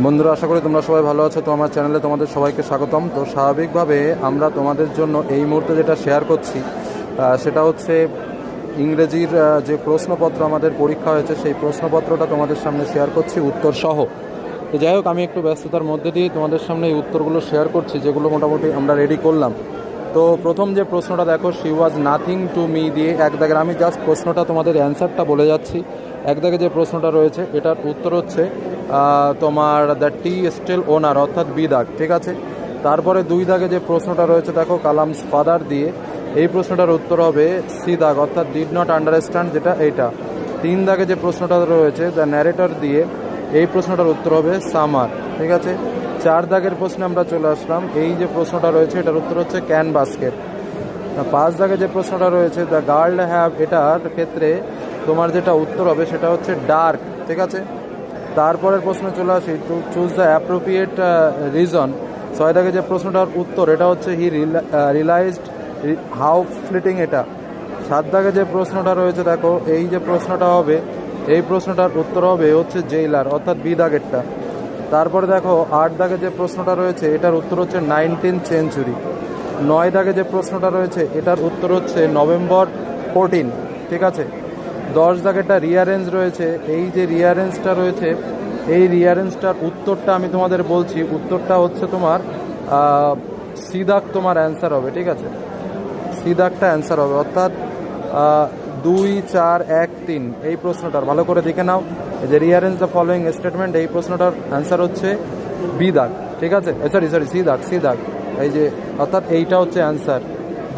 বন্ধুরা, আশা করি তোমরা সবাই ভালো আছো। তো আমার চ্যানেলে তোমাদের সবাইকে স্বাগতম। তো স্বাভাবিকভাবে আমরা তোমাদের জন্য এই মুহূর্তে যেটা শেয়ার করছি সেটা হচ্ছে ইংরেজির যে প্রশ্নপত্র আমাদের পরীক্ষা হয়েছে, সেই প্রশ্নপত্রটা তোমাদের সামনে শেয়ার করছি, উত্তর সহ। তো যাই হোক, আমি একটু ব্যস্ততার মধ্যে দিয়ে তোমাদের সামনে এই উত্তরগুলো শেয়ার করছি, যেগুলো মোটামুটি আমরা রেডি করলাম। তো প্রথম যে প্রশ্নটা দেখো she was nothing to me দিয়ে এক দাগের আমি জাস্ট প্রশ্নটা তোমাদের অ্যান্সারটা বলে যাচ্ছি। এক দাগে যে প্রশ্নটা রয়েছে, এটার উত্তর হচ্ছে তোমার দ্য টি স্টিল ওনার অর্থাৎ বি দাগ, ঠিক আছে? তারপরে দুই দাগে যে প্রশ্নটা রয়েছে, দেখো, কালামস ফাদার দিয়ে, এই প্রশ্নটার উত্তর হবে সি দাগ, অর্থাৎ ডিড নট আন্ডারস্ট্যান্ড যেটা এইটা। তিন দাগে যে প্রশ্নটা রয়েছে দ্য ন্যারেটর দিয়ে, এই প্রশ্নটার উত্তর হবে সামার, ঠিক আছে? চার দাগের প্রশ্নে আমরা চলে আসলাম। এই যে প্রশ্নটা রয়েছে, এটার উত্তর হচ্ছে ক্যান বাস্কেট পাঁচ দাগে যে প্রশ্নটা রয়েছে দ্য গার্ল হ্যাভ এটার ক্ষেত্রে তোমার যেটা উত্তর হবে সেটা হচ্ছে ডার্ক ঠিক আছে? তারপরের প্রশ্ন চলে আসি। To choose the appropriate reason ছয় দাগে যে প্রশ্নটার উত্তর, এটা হচ্ছে হি রিলাইজড হাউ ফ্লিটিং এটা। সাত দাগে যে প্রশ্নটা রয়েছে, দেখো, এই যে প্রশ্নটা হবে, এই প্রশ্নটার উত্তর হবে হচ্ছে জেইলার অর্থাৎ বি দাগেরটা। তারপরে দেখো, আট দাগে যে প্রশ্নটা রয়েছে, এটার উত্তর হচ্ছে নাইনটিন সেঞ্চুরি। নয় দাগে যে প্রশ্নটা রয়েছে, এটার উত্তর হচ্ছে নভেম্বর ফোরটিন, ঠিক আছে? দশ দাগেটা রিয়ারেঞ্জ রয়েছে, এই যে রিয়ারেঞ্জটা রয়েছে, এই রিয়ারেঞ্জটার উত্তরটা আমি তোমাদের বলছি, উত্তরটা হচ্ছে তোমার সিদাক তোমার অ্যান্সার হবে, ঠিক আছে? সিদাকটা অ্যান্সার হবে, অর্থাৎ দুই, চার, এক, তিন, এই প্রশ্নটার, ভালো করে দেখে নাও। যে রিয়ারেঞ্জ দ্য ফলোয়িং স্টেটমেন্ট এই প্রশ্নটার অ্যান্সার হচ্ছে বি দাগ, ঠিক আছে? সরি সরি সি দাগ সি দাগ। এই যে, অর্থাৎ এইটা হচ্ছে অ্যান্সার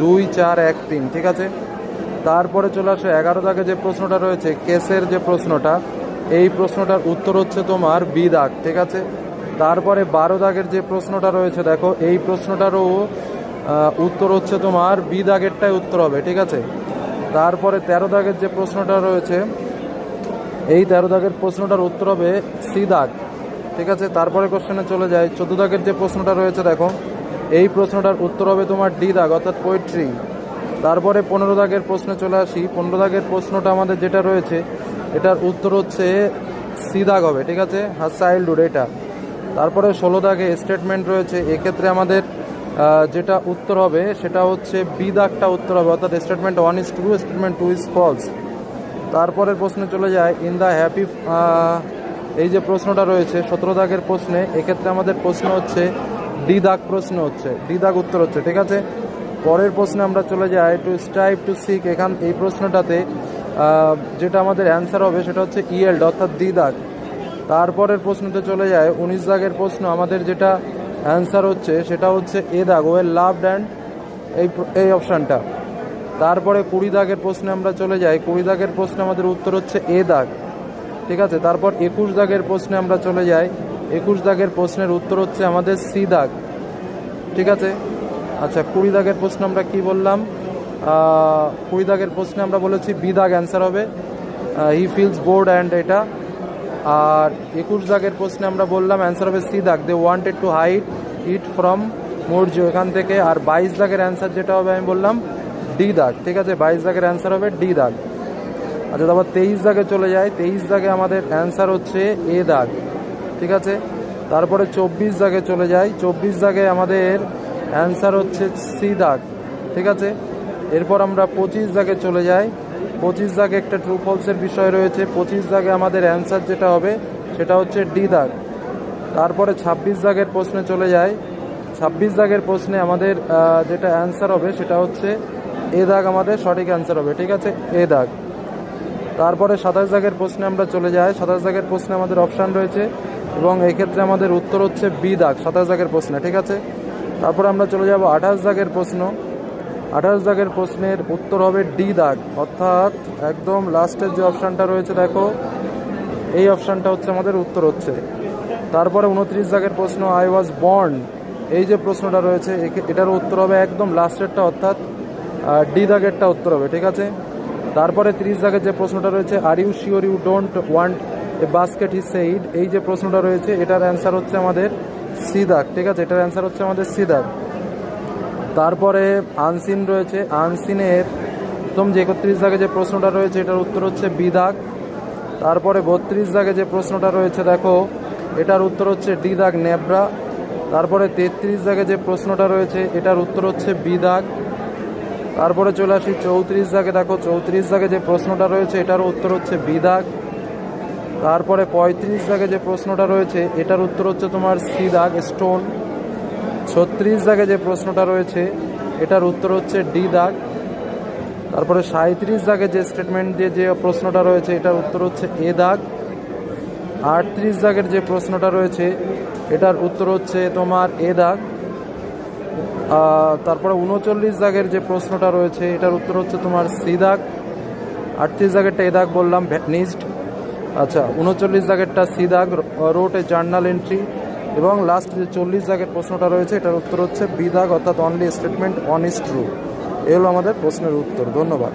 দুই, চার, এক, তিন, ঠিক আছে? তারপরে চলে আসে, এগারো দাগে যে প্রশ্নটা রয়েছে, কেসের যে প্রশ্নটা, এই প্রশ্নটার উত্তর হচ্ছে তোমার বি দাগ, ঠিক আছে? তারপরে বারো দাগের যে প্রশ্নটা রয়েছে, দেখো, এই প্রশ্নটারও উত্তর হচ্ছে তোমার বি দাগেরটাই উত্তর হবে, ঠিক আছে? তারপরে তেরো দাগের যে প্রশ্নটা রয়েছে এই তেরো দাগের প্রশ্নটার উত্তর হবে সি দাগ। ঠিক আছে? তারপরে কোশ্চেনে চলে যায় চোদ্দ দাগের যে প্রশ্নটা রয়েছে, দেখো। এই প্রশ্নটার উত্তর হবে তোমার ডি দাগ, অর্থাৎ পোয়েট্রি তারপরে পনেরো দাগের প্রশ্নে চলে আসি। পনেরো দাগের প্রশ্নটা আমাদের যেটা রয়েছে, এটার উত্তর হচ্ছে সি দাগ হবে। ঠিক আছে? হার চাইল্ডহুড, এটা। তারপরে ষোলো দাগে স্টেটমেন্ট রয়েছে। এক্ষেত্রে আমাদের যেটা উত্তর হবে, সেটা হচ্ছে বি দাগটা উত্তর হবে। অর্থাৎ statement one is true statement two is false তারপরের প্রশ্নে চলে যায় ইন দ্য হ্যাপি এই যে প্রশ্নটা রয়েছে, সতেরো দাগের প্রশ্নে, এক্ষেত্রে আমাদের প্রশ্ন হচ্ছে ডি দাগ প্রশ্ন হচ্ছে ডি দাগ উত্তর হচ্ছে, ঠিক আছে? পরের প্রশ্নে আমরা চলে যাই টু স্ট্রাইভ টু সিক এখান, এই প্রশ্নটাতে যেটা আমাদের অ্যান্সার হবে, সেটা হচ্ছে ইয়েল্ড অর্থাৎ ডি দাগ তারপরের প্রশ্নতে চলে যায়, উনিশ দাগের প্রশ্ন, আমাদের যেটা অ্যান্সার হচ্ছে, সেটা হচ্ছে এ দাগ ওয়েল লাভড অ্যান্ড এই এই অপশানটা তারপরে কুড়ি দাগের প্রশ্নে আমরা চলে যাই। কুড়ি দাগের প্রশ্নে আমাদের উত্তর হচ্ছে এ দাগ। ঠিক আছে? তারপর একুশ দাগের প্রশ্নে আমরা চলে যাই। একুশ দাগের প্রশ্নের উত্তর হচ্ছে আমাদের সি দাগ। ঠিক আছে? আচ্ছা কুড়ি দাগের প্রশ্ন আমরা কি বললাম? কুড়ি দাগের প্রশ্নে আমরা বলেছি বি দাগ অ্যান্সার হবে। হি ফিলস বোর্ড অ্যান্ড এটা। আর একুশ দাগের প্রশ্নে আমরা বললাম অ্যান্সার হবে সি দাগ। They wanted to hide it from Maurya এখান থেকে। আর বাইশ দাগের অ্যান্সার যেটা হবে আমি বললাম ডি দাগ, ঠিক আছে? বাইশ দাগের অ্যান্সার হবে ডি দাগ। আচ্ছা তারপর তেইশ দাগে চলে যায় তেইশ দাগে আমাদের অ্যান্সার হচ্ছে এ দাগ, ঠিক আছে? তারপরে চব্বিশ দাগে চলে যায় চব্বিশ দাগে আমাদের অ্যান্সার হচ্ছে সি দাগ, ঠিক আছে? এরপর আমরা পঁচিশ দাগে চলে যাই। পঁচিশ দাগে একটা ট্রু ফলসের বিষয় রয়েছে। পঁচিশ দাগে আমাদের অ্যান্সার যেটা হবে, সেটা হচ্ছে ডি দাগ। তারপরে ছাব্বিশ দাগের প্রশ্নে চলে যায় ছাব্বিশ দাগের প্রশ্নে আমাদের যেটা অ্যান্সার হবে, সেটা হচ্ছে এ দাগ আমাদের সঠিক অ্যান্সার হবে, ঠিক আছে? এ দাগ। তারপরে সাতাশ দাগের প্রশ্নে আমরা চলে যাই। সাতাশ দাগের প্রশ্নে আমাদের অপশান রয়েছে এবং এই ক্ষেত্রে আমাদের উত্তর হচ্ছে বি দাগ, সাতাশ দাগের প্রশ্নে, ঠিক আছে? তারপরে আমরা চলে যাব আঠাশ দাগের প্রশ্ন। আঠাশ দাগের প্রশ্নের উত্তর হবে ডি দাগ, অর্থাৎ একদম লাস্টের যে অপশানটা রয়েছে, দেখো, এই অপশানটা হচ্ছে আমাদের উত্তর হচ্ছে। তারপরে উনত্রিশ দাগের প্রশ্ন আই ওয়াজ বর্ন এই যে প্রশ্নটা রয়েছে এটার উত্তর হবে একদম লাস্টেরটা অর্থাৎ ডি দাগেরটা উত্তর হবে, ঠিক আছে? তারপরে তিরিশ দাগের যে প্রশ্নটা রয়েছে are you sure you don't want a basket he said এই যে প্রশ্নটা রয়েছে, এটার অ্যান্সার হচ্ছে আমাদের সি দাগ, ঠিক আছে? এটার অ্যান্সার হচ্ছে আমাদের সি দাগ। তারপরে আনসিন রয়েছে আনসিনের প্রথম যে একত্রিশ দাগে যে প্রশ্নটা রয়েছে, এটার উত্তর হচ্ছে বি দাগ। তারপরে বত্রিশ দাগে যে প্রশ্নটা রয়েছে, দেখো, এটার উত্তর হচ্ছে ডি দাগ, নেব্রা। তারপরে তেত্রিশ দাগে যে প্রশ্নটা রয়েছে, এটার উত্তর হচ্ছে বি দাগ। তারপরে চলে আসি চৌত্রিশ দাগে। দেখো চৌত্রিশ দাগে যে প্রশ্নটা রয়েছে, এটার উত্তর হচ্ছে বি দাগ তারপরে পঁয়ত্রিশ দাগে যে প্রশ্নটা রয়েছে, এটার উত্তর হচ্ছে তোমার সি দাগ স্টোন। ছত্রিশ দাগে যে প্রশ্নটা রয়েছে, এটার উত্তর হচ্ছে ডি দাগ তারপরে সাঁত্রিশ দাগে যে স্টেটমেন্ট দিয়ে যে প্রশ্নটা রয়েছে, এটার উত্তর হচ্ছে এ দাগ আটত্রিশ দাগের যে প্রশ্নটা রয়েছে, এটার উত্তর হচ্ছে তোমার এ দাগ তারপরে উনচল্লিশ জাগের যে প্রশ্নটা রয়েছে, এটার উত্তর হচ্ছে তোমার সি দাগ। আটত্রিশ জাগেরটা এ দাগ বললাম ভ্যাটনিস্ট আচ্ছা উনচল্লিশ জাগেরটা সি দাগ, রোট এ জার্নাল এন্ট্রি। এবং লাস্ট যে চল্লিশ জাগের প্রশ্নটা রয়েছে, এটার উত্তর হচ্ছে বি দাগ, অর্থাৎ only statement one is true A হলো আমাদের প্রশ্নের উত্তর। ধন্যবাদ।